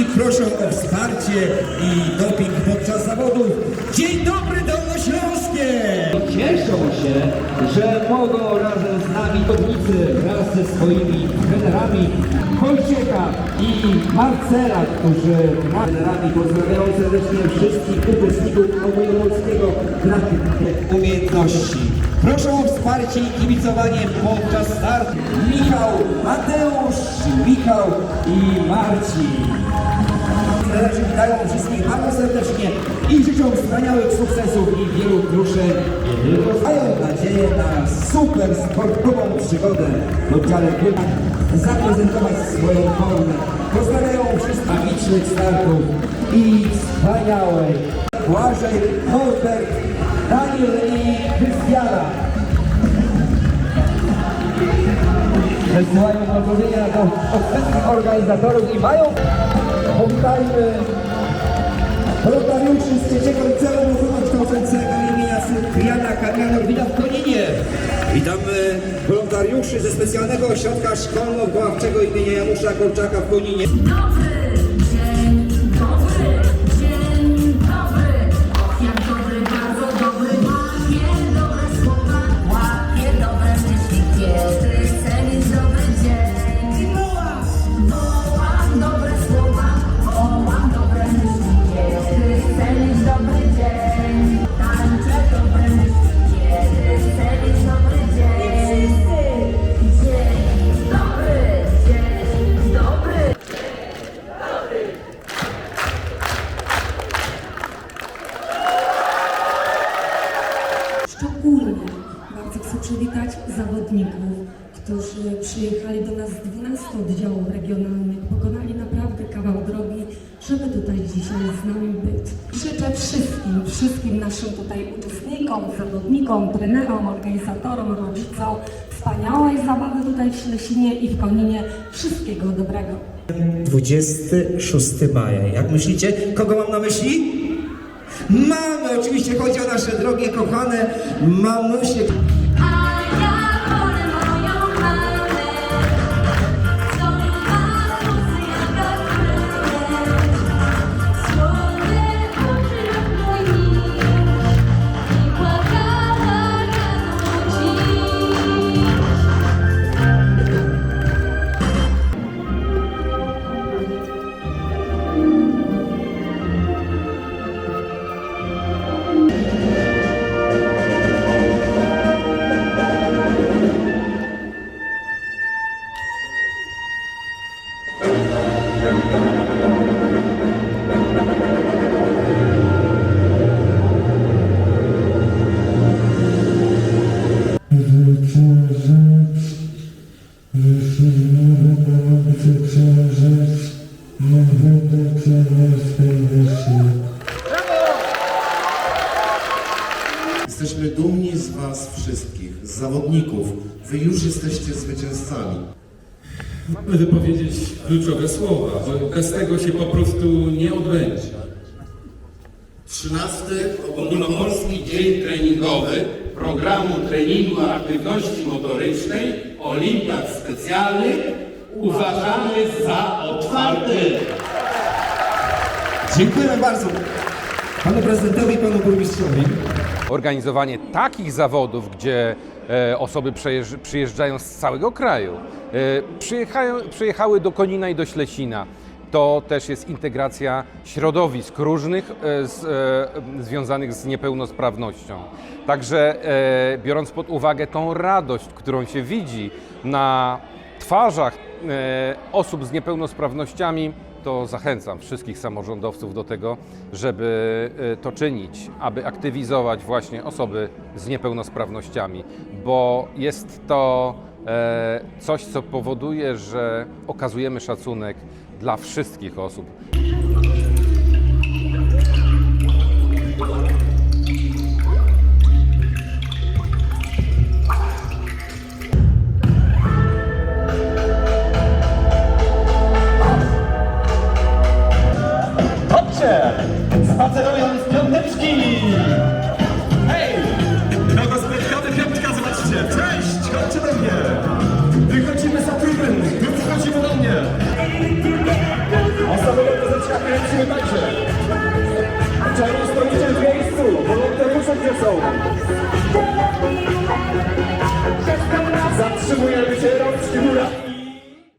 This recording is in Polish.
I proszę o wsparcie i doping podczas zawodów. Dzień dobry Dolnośląskie! Cieszą się, że mogą razem z nami górnicy wraz ze swoimi trenerami Wojciecha i Marcela, którzy trenerami pozdrawiają serdecznie wszystkich uczestników ogólnopolskiego Grand umiejętności. Proszę o wsparcie i kibicowanie podczas startu Michał, Mateusz, Michał i Marcin. Trenerzy witają wszystkich bardzo serdecznie i życzą wspaniałych sukcesów i wielu drużyn. Mają nadzieję na super sportową przygodę w oddziale Płynak, zaprezentować swoją formę. Pozdrawiają wszystkich magicznych startów i wspaniałej Błażej, Norbert, Daniel i Krystiana. Wysyłają pozdrowienia do wszystkich organizatorów i mają Powitajmy wolontariuszy z trzeciego liceum ogólnokształcącego imienia Cypriana Kamianor. Witam w Koninie. Witamy wolontariuszy ze specjalnego ośrodka szkolno-wychowawczego imienia Janusza Korczaka w Koninie. Dobry przywitać zawodników, którzy przyjechali do nas z 12 oddziałów regionalnych, pokonali naprawdę kawał drogi, żeby tutaj dzisiaj z nami być. Życzę wszystkim, wszystkim naszym tutaj uczestnikom, zawodnikom, trenerom, organizatorom, rodzicom wspaniałej zabawy tutaj w Ślesinie i w Koninie. Wszystkiego dobrego. 26 maja. Jak myślicie, kogo mam na myśli? Mamy, oczywiście chodzi o nasze drogie, kochane mamusie. Jesteśmy dumni z Was wszystkich, z zawodników. Wy już jesteście zwycięzcami. Mamy wypowiedzieć kluczowe słowa, bo bez tego się po prostu nie odbędzie. 13 Ogólnopolski Dzień Treningowy Programu Treningu Aktywności Motorycznej Olimpiad Specjalnych uważamy za otwarty. Dziękujemy bardzo panu prezydentowi i panu burmistrzowi. Organizowanie takich zawodów, gdzie e, osoby przyjeżdżają z całego kraju, e, przyjechały do Konina i do Ślesina. To też jest integracja środowisk różnych e, z, związanych z niepełnosprawnością. Także biorąc pod uwagę tą radość, którą się widzi na twarzach osób z niepełnosprawnościami, to zachęcam wszystkich samorządowców do tego, żeby e, to czynić, aby aktywizować właśnie osoby z niepełnosprawnościami, bo jest to e, coś, co powoduje, że okazujemy szacunek dla wszystkich osób. Trzeba stoicie w miejscu, bo te puszek nie są.